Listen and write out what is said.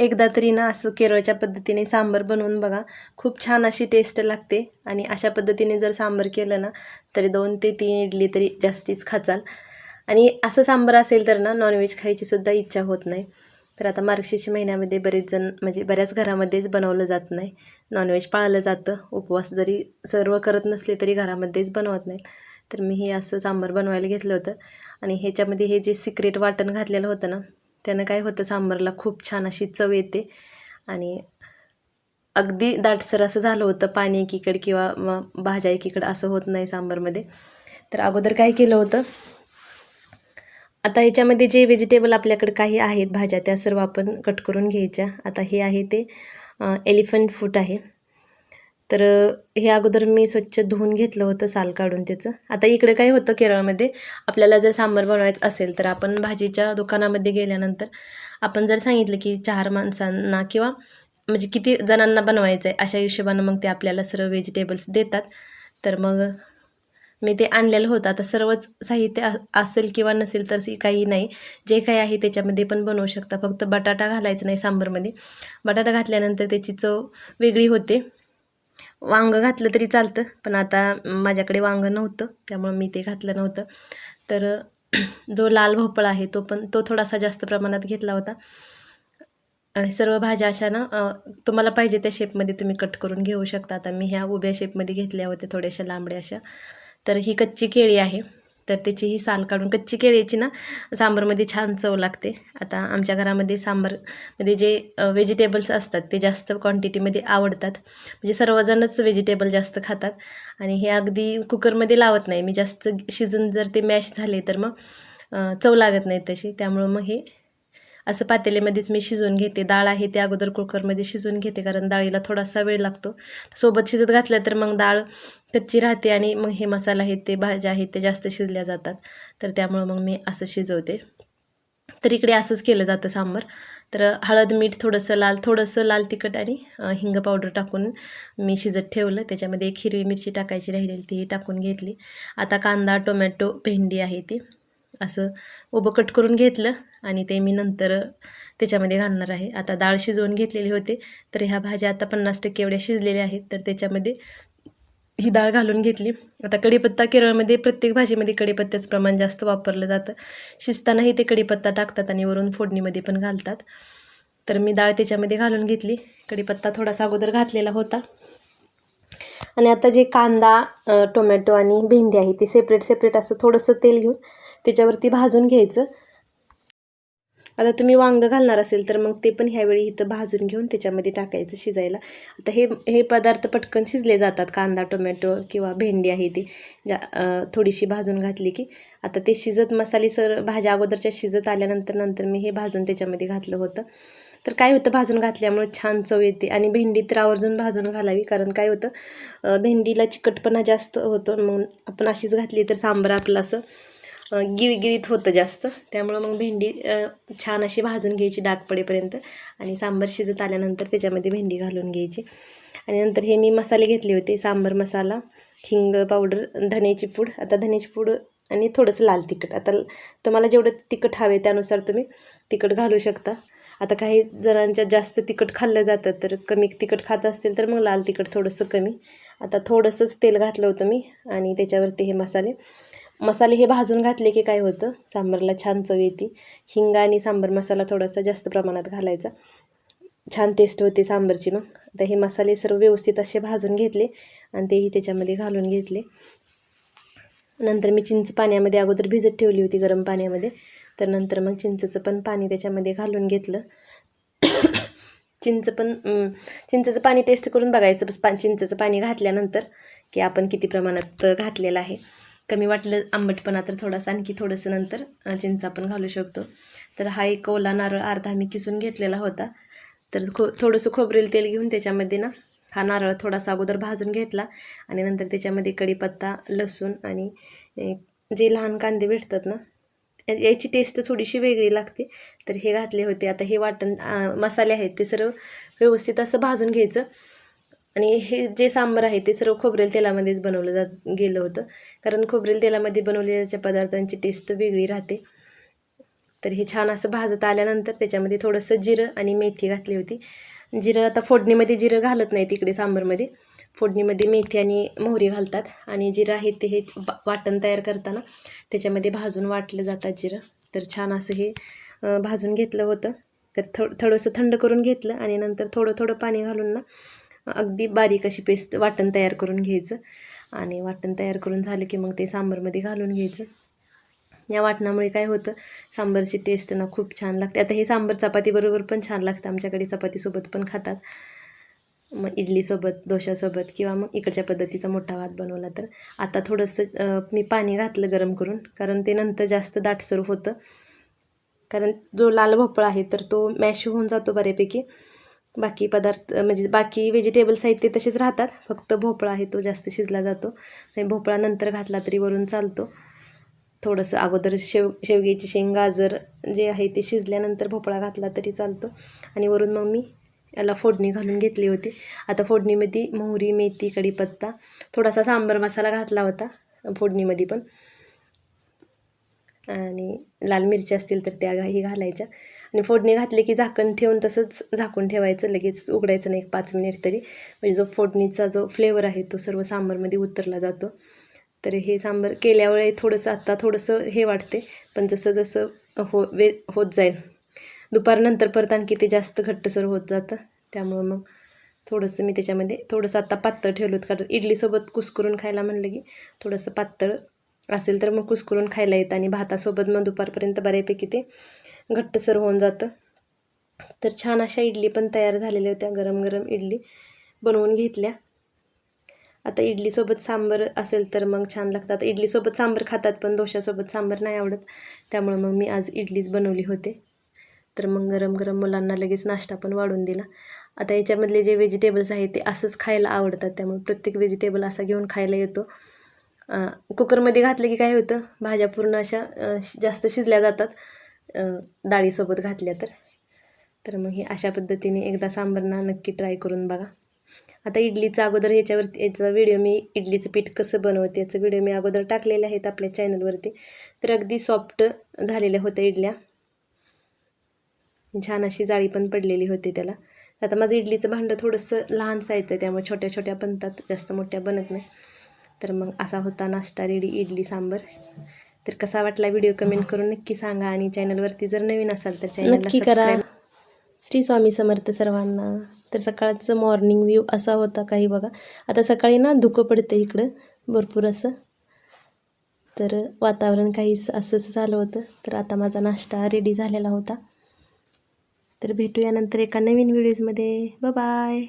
एकदा तरी ना असं केरळच्या पद्धतीने सांबर बनवून बघा. खूप छान अशी टेस्ट लागते. आणि अशा पद्धतीने जर सांबर केलं ना तरी दोन ते तीन इडली तरी जास्तीच खाचाल. आणि असं सांबर असेल तर ना नॉनव्हेज खायची सुद्धा इच्छा होत नाही. तर आता मार्गशीर्ष महिन्यामध्ये बरेच जण म्हणजे बऱ्याच घरामध्येच बनवलं जात नाही. नॉनव्हेज पाळलं जातं. उपवास जरी सर्व करत नसले तरी घरामध्येच बनवत नाहीत. तर मी हे असं सांबार बनवायला घेतलं होतं. आणि ह्याच्यामध्ये हे जे सिक्रेट वाटण घातलेलं होतं ना त्यानं काय होतं सांबारला खूप छान अशी चव येते. आणि अगदी दाटसर असं झालं होतं पाणी एकीकडे किंवा मग भाज्या एकीकडं असं होत नाही सांबारमध्ये. तर अगोदर काय केलं होतं आता ह्याच्यामध्ये जे व्हेजिटेबल आपल्याकडे काही आहेत भाज्या त्या सर्व आपण कट करून घ्यायच्या. आता हे आहे ते एलिफंट फूट आहे. तर हे अगोदर मी स्वच्छ धुवून घेतलं होतं साल काढून त्याचं. आता इकडे काय होतं केरळमध्ये आपल्याला जर सांबार बनवायचं असेल तर आपण भाजीच्या दुकानामध्ये गेल्यानंतर आपण जर सांगितलं की चार माणसांना किंवा म्हणजे किती जणांना बनवायचं आहे अशा हिशोबानं मग ते आपल्याला सर्व व्हेजिटेबल्स देतात. तर मग मी ते आणलेलं होतं. आता सर्वच साहित्य असेल किंवा नसेल तर काही नाही. जे काही आहे त्याच्यामध्ये पण बनवू शकता. फक्त बटाटा घालायचं नाही सांबरमध्ये. बटाटा घातल्यानंतर त्याची चव वेगळी होते. वांगं घातलं तरी चालतं. पण आता माझ्याकडे वांग नव्हतं त्यामुळं मी ते घातलं नव्हतं. तर जो लाल भोपळा आहे तो पण तो थोडासा जास्त प्रमाणात घेतला होता. सर्व भाज्या अशा ना तुम्हाला पाहिजे त्या शेपमध्ये तुम्ही कट करून घेऊ शकता. आता मी ह्या उभ्या शेपमध्ये घेतल्या होत्या थोड्याशा लांबड्या अशा. तर ही कच्ची केळी आहे. तर त्याची ही साल काढून कच्ची केळीची ना सांबारमध्ये छान चव लागते. आता आमच्या घरामध्ये सांबारमध्ये जे व्हेजिटेबल्स असतात ते जास्त क्वांटिटीमध्ये आवडतात. म्हणजे सर्वजणच व्हेजिटेबल जास्त खातात. आणि हे अगदी कुकरमध्ये लावत नाही. मी जास्त शिजून जर ते मॅश झाले तर मग चव लागत नाही तशी. त्यामुळं मग हे असं पातेल्यामध्येच मी शिजवून घेते. डाळ आहे ते अगोदर कुकरमध्ये शिजवून घेते कारण डाळीला थोडासा वेळ लागतो. सोबत शिजत घातलं तर मग डाळ कच्ची राहते आणि मग हे मसाला आहेत ते भाज्या आहेत ते जास्त शिजल्या जातात. तर त्यामुळं मग मी असं शिजवते. तर इकडे असंच केलं जातं सांबर. तर हळद मीठ थोडंसं लाल थोडंसं लाल तिखट आणि हिंग पावडर टाकून मी शिजत ठेवलं. त्याच्यामध्ये एक हिरवी मिरची टाकायची राहिलेली ती टाकून घेतली. आता कांदा टोमॅटो भेंडी आहे ती. असं उभं कट करून घेतलं. आणि ते मी नंतर त्याच्यामध्ये घालणार आहे. आता डाळ शिजवून घेतलेली होते तर ह्या भाज्या आता पन्नास टक्के एवढ्या शिजलेल्या आहेत तर त्याच्यामध्ये ही डाळ घालून घेतली. आता कढीपत्ता केरळमध्ये प्रत्येक भाजीमध्ये कढीपत्त्याचं प्रमाण जास्त वापरलं जातं. शिजतानाही ते कढीपत्ता टाकतात आणि वरून फोडणीमध्ये पण घालतात. तर मी डाळ त्याच्यामध्ये घालून घेतली. कढीपत्ता थोडासा अगोदर घातलेला होता. आणि आता जे कांदा टोमॅटो आणि भेंडी आहे ते सेपरेट सेपरेट असं थोडंसं तेल घेऊन त्याच्यावरती भाजून घ्यायचं. आता तुम्ही वांगं घालणार असेल तर मग ते पण ह्यावेळी इथं भाजून घेऊन त्याच्यामध्ये टाकायचं शिजायला. आता हे हे पदार्थ पटकन शिजले जातात. कांदा टोमॅटो किंवा भेंडी आहे ती. ज्या थोडीशी भाजून घातली की. आता ते शिजत मसाले सर भाज्या अगोदरच्या शिजत आल्यानंतर नंतर मी हे भाजून त्याच्यामध्ये घातलं होतं. तर काय होतं भाजून घातल्यामुळे छान चव येते. आणि भेंडी तर आवर्जून भाजून घालावी. कारण काय होतं भेंडीला चिकटपणा जास्त होतो. म्हणून आपण अशीच घातली तर सांबार आपलं असं गिळगिळीत होतं जास्त. त्यामुळं मग भेंडी छान अशी भाजून घ्यायची डाग पडेपर्यंत आणि सांबार शिजत आल्यानंतर त्याच्यामध्ये भेंडी घालून घ्यायची. आणि नंतर हे मी मसाले घेतले होते सांबार मसाला हिंग पावडर धण्याची पूड. आता धण्याची पूड आणि थोडंसं लाल तिखट. आता तुम्हाला जेवढं तिखट हवे त्यानुसार तुम्ही तिखट घालू शकता. आता काही जणांच्या जास्त तिखट खाल्लं जातं तर कमी तिखट खात असतील तर मग लाल तिखट थोडंसं कमी. आता थोडंसंच तेल घातलं होतं मी आणि त्याच्यावरती हे मसाले. मसाले हे भाजून घातले की काय होतं? सांबारला छान चव येते. हिंग आणि सांबार मसाला थोडासा जास्त प्रमाणात घालायचा. छान टेस्ट होते सांबारची मग. आता हे मसाले सर्व व्यवस्थित असे भाजून घेतले आणि तेही त्याच्यामध्ये घालून घेतले. नंतर मी चिंच पाण्यामध्ये अगोदर भिजत ठेवली होती गरम पाण्यामध्ये. तर नंतर मग चिंचचं पण पाणी त्याच्यामध्ये घालून घेतलं. चिंच पण चिंचेचं पाणी टेस्ट करून बघायचं. बस पा चिंचेचं पाणी घातल्यानंतर की आपण किती प्रमाणात घातलेलं आहे. कमी वाटलं आंबटपणा तर थोडासा आणखी थोडंसं नंतर चिंचा पण घालू शकतो. तर हा एक ओला नारळ अर्धा मी किसून घेतलेला होता. तर खो थोडंसं खोबरेल तेल घेऊन त्याच्यामध्ये ना हा नारळ थोडासा अगोदर भाजून घेतला. आणि नंतर त्याच्यामध्ये कढीपत्ता लसूण आणि जे लहान कांदे भेटतात ना याची टेस्ट थोडीशी वेगळी लागते. तर हे घातले होते. आता हे वाटण मसाले आहेत ते सर्व व्यवस्थित असं भाजून घ्यायचं. आणि हे जे सांबार आहे ते सर्व खोबरेल तेलामध्येच बनवलं जात गेलं होतं. कारण खोबरेल तेलामध्ये बनवलेल्या पदार्थांची टेस्ट वेगळी राहते. तर हे छान असं भाजत आल्यानंतर त्याच्यामध्ये थोडंसं जिरं आणि मेथी घातली होती. जिरं आता फोडणीमध्ये जिरं घालत नाही तिकडे सांबरमध्ये. फोडणीमध्ये मेथी आणि मोहरी घालतात. आणि जिरं आहे ते हे वाटण तयार करताना त्याच्यामध्ये भाजून वाटलं जातात जिरं. तर छान असं हे भाजून घेतलं होतं. तर थो थोडंसं थंड करून घेतलं आणि नंतर थोडं थोडं पाणी घालून ना अगदी बारीक अशी पेस्ट वाटण तयार करून घ्यायचं. आणि वाटण तयार करून झालं की मग ते सांबरमध्ये घालून घ्यायचं. या वाटणामुळे काय होतं सांबरची टेस्ट ना खूप छान लागते. आता हे सांबर चपातीबरोबर पण छान लागतं. आमच्याकडे चपातीसोबत पण खातात. मग इडलीसोबत डोशासोबत किंवा मग इकडच्या पद्धतीचा मोठा भात बनवला तर. आता थोडंसं मी पाणी घातलं गरम करून. कारण ते नंतर जास्त दाटसर होतं. कारण जो लाल भोपळा आहे तर तो मॅश होऊन जातो बऱ्यापैकी. बाकी पदार्थ म्हणजे बाकी व्हेजिटेबल्स आहेत ते तसेच राहतात. फक्त भोपळा आहे तो जास्त शिजला जातो. आणि भोपळा नंतर घातला तरी वरून चालतो. थोडंसं अगोदर शेव शेवग्याची शेंग गाजर जे आहे ते शिजल्यानंतर भोपळा घातला तरी चालतो. आणि वरून मग मी याला फोडणी घालून घेतली होती. आता फोडणीमध्ये मोहरी मेथी कढीपत्ता थोडासा सांबर मसाला घातला होता फोडणीमध्ये पण. आणि लाल मिरची असतील तर त्याही घालायच्या. आणि फोडणी घातली की झाकण ठेवून तसंच झाकून ठेवायचं लगेच उघडायचं नाही एक पाच मिनिट तरी. म्हणजे जो फोडणीचा जो फ्लेवर आहे तो सर्व सांबारमध्ये उतरला जातो. तर हे सांबार केल्यावर थोडंसं आत्ता थोडंसं हे वाटते पण जसं जसं हो वे होत जाईल. दुपारनंतर परत आणखी ते जास्त घट्टसर होत जातं. त्यामुळं मग थोडंसं मी त्याच्यामध्ये थोडंसं आत्ता पातळ ठेवलं होतं कारण इडलीसोबत कुस्करून खायला म्हणलं की थोडंसं पातळ असेल तर मग कुस्करून खायला येतं आणि भातासोबत मग दुपारपर्यंत बऱ्यापैकी ते घट्टसर होऊन जातं. तर छान अशा इडली पण तयार झालेल्या होत्या. गरम गरम इडली बनवून घेतल्या. आता इडलीसोबत सांबर असेल तर मग छान लागतात इडलीसोबत सांबर खातात पण दोशासोबत सांबर नाही आवडत. त्यामुळे मग मी आज इडलीच बनवली होते. तर मग गरम गरम मुलांना लगेच नाश्ता पण वाढून दिला. आता याच्यामधले जे व्हेजिटेबल्स आहेत ते असंच खायला आवडतात. त्यामुळे प्रत्येक व्हेजिटेबल असा घेऊन खायला येतो. कुकरमध्ये घातलं की काय होतं? भाज्या पूर्ण अशा जास्त शिजल्या जातात. डाळीसोबत घातल्या तर. तर मग हे अशा पद्धतीने एकदा सांबरना नक्की ट्राय करून बघा. आता इडलीचा अगोदर ह्याच्यावरती याचा व्हिडिओ मी इडलीचं पीठ कसं बनवते याचा व्हिडिओ मी अगोदर टाकलेले आहेत आपल्या चॅनलवरती तर अगदी सॉफ्ट झालेल्या होत्या इडल्या. छान अशी जाळी पण पडलेली होती त्याला. आता माझं इडलीचं भांडं थोडंसं लहान सायचं आहे त्यामुळे छोट्या छोट्या बनतात जास्त मोठ्या बनत नाही. तर मग असा होता नाश्ता रेडी इडली सांबर. तर कसा वाटला व्हिडिओ कमेंट करून नक्की सांगा आणि चॅनलवरती जर नवीन असाल तर चॅनलला नक्की करा. श्री स्वामी समर्थ सर्वांना. तर सकाळचं मॉर्निंग व्ह्यू असा होता काही बघा. आता सकाळी ना धुकं पडतं इकडं भरपूर असं. तर वातावरण काहीच असंच झालं होतं. तर आता माझा नाश्ता रेडी झालेला होता. तर भेटूया नंतर एका नवीन व्हिडिओजमध्ये बाय